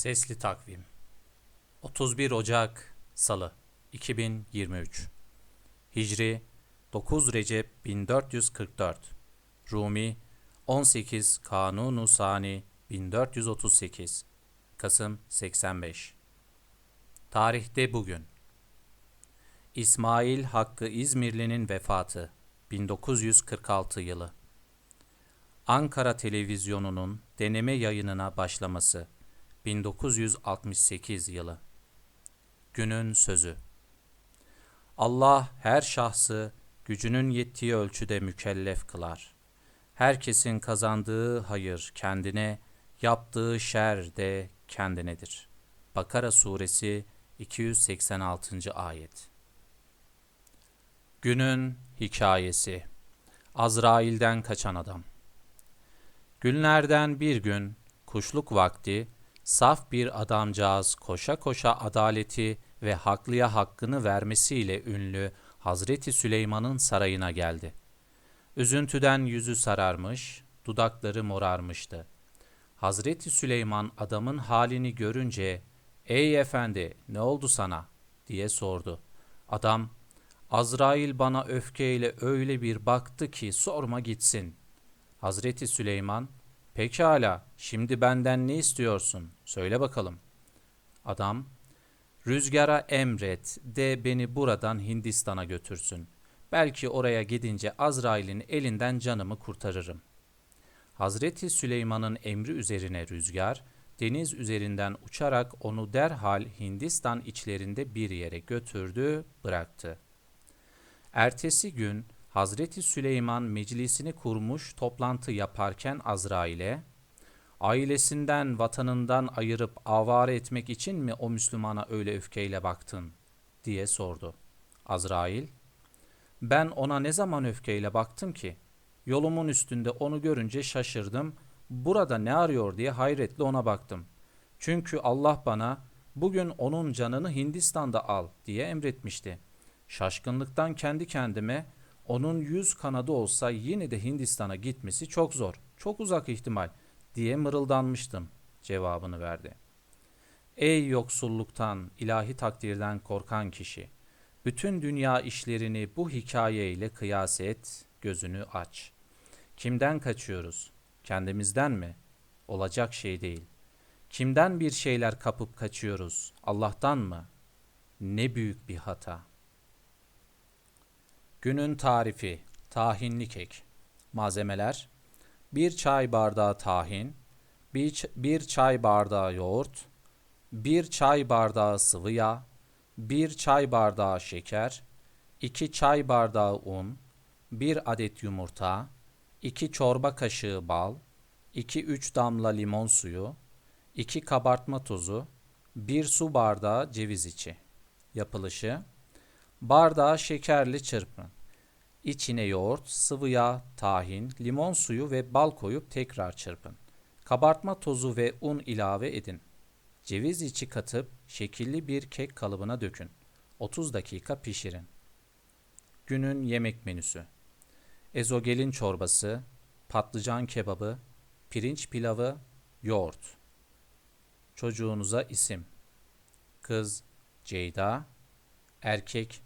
Sesli Takvim. 31 Ocak Salı 2023 Hicri 9 Recep 1444 Rumi 18 Kanunu Sani 1438 Kasım 85 Tarihte bugün. İsmail Hakkı İzmirli'nin vefatı 1946 yılı. Ankara Televizyonu'nun deneme yayınına başlaması 1968 yılı Günün Sözü Allah her şahsı gücünün yettiği ölçüde mükellef kılar. Herkesin kazandığı hayır kendine, yaptığı şer de kendinedir. Bakara Suresi 286. Ayet Günün Hikayesi Azrail'den kaçan adam Günlerden bir gün, kuşluk vakti, saf bir adamcağız koşa koşa adaleti ve haklıya hakkını vermesiyle ünlü Hazreti Süleyman'ın sarayına geldi. Üzüntüden yüzü sararmış, dudakları morarmıştı. Hazreti Süleyman adamın halini görünce, ''Ey efendi, ne oldu sana?'' diye sordu. Adam, ''Azrail bana öfkeyle öyle bir baktı ki sorma gitsin.'' Hazreti Süleyman, Pekala, şimdi benden ne istiyorsun? Söyle bakalım. Adam, rüzgara emret de beni buradan Hindistan'a götürsün. Belki oraya gidince Azrail'in elinden canımı kurtarırım. Hazreti Süleyman'ın emri üzerine rüzgar, deniz üzerinden uçarak onu derhal Hindistan içlerinde bir yere götürdü, bıraktı. Ertesi gün Hazreti Süleyman meclisini kurmuş toplantı yaparken Azrail'e, ailesinden, vatanından ayırıp avare etmek için mi o Müslümana öyle öfkeyle baktın diye sordu. Azrail, ben ona ne zaman öfkeyle baktım ki? Yolumun üstünde onu görünce şaşırdım. Burada ne arıyor diye hayretle ona baktım. Çünkü Allah bana bugün onun canını Hindistan'da al diye emretmişti. Şaşkınlıktan kendi kendime onun yüz kanadı olsa yine de Hindistan'a gitmesi çok zor, çok uzak ihtimal diye mırıldanmıştım cevabını verdi. Ey yoksulluktan, ilahi takdirden korkan kişi! Bütün dünya işlerini bu hikayeyle kıyas et, gözünü aç. Kimden kaçıyoruz? Kendimizden mi? Olacak şey değil. Kimden bir şeyler kapıp kaçıyoruz? Allah'tan mı? Ne büyük bir hata.'' Günün tarifi tahinli kek. Malzemeler 1 çay bardağı tahin, 1 çay bardağı yoğurt, 1 çay bardağı sıvı yağ, 1 çay bardağı şeker, 2 çay bardağı un, 1 adet yumurta, 2 çorba kaşığı bal, 2-3 damla limon suyu, 2 kabartma tozu, 1 su bardağı ceviz içi. Yapılışı Bardağı şekerli çırpın. İçine yoğurt, sıvı yağ, tahin, limon suyu ve bal koyup tekrar çırpın. Kabartma tozu ve un ilave edin. Ceviz içi katıp şekilli bir kek kalıbına dökün. 30 dakika pişirin. Günün yemek menüsü. Ezogelin çorbası, patlıcan kebabı, pirinç pilavı, yoğurt. Çocuğunuza isim. Kız Ceyda, erkek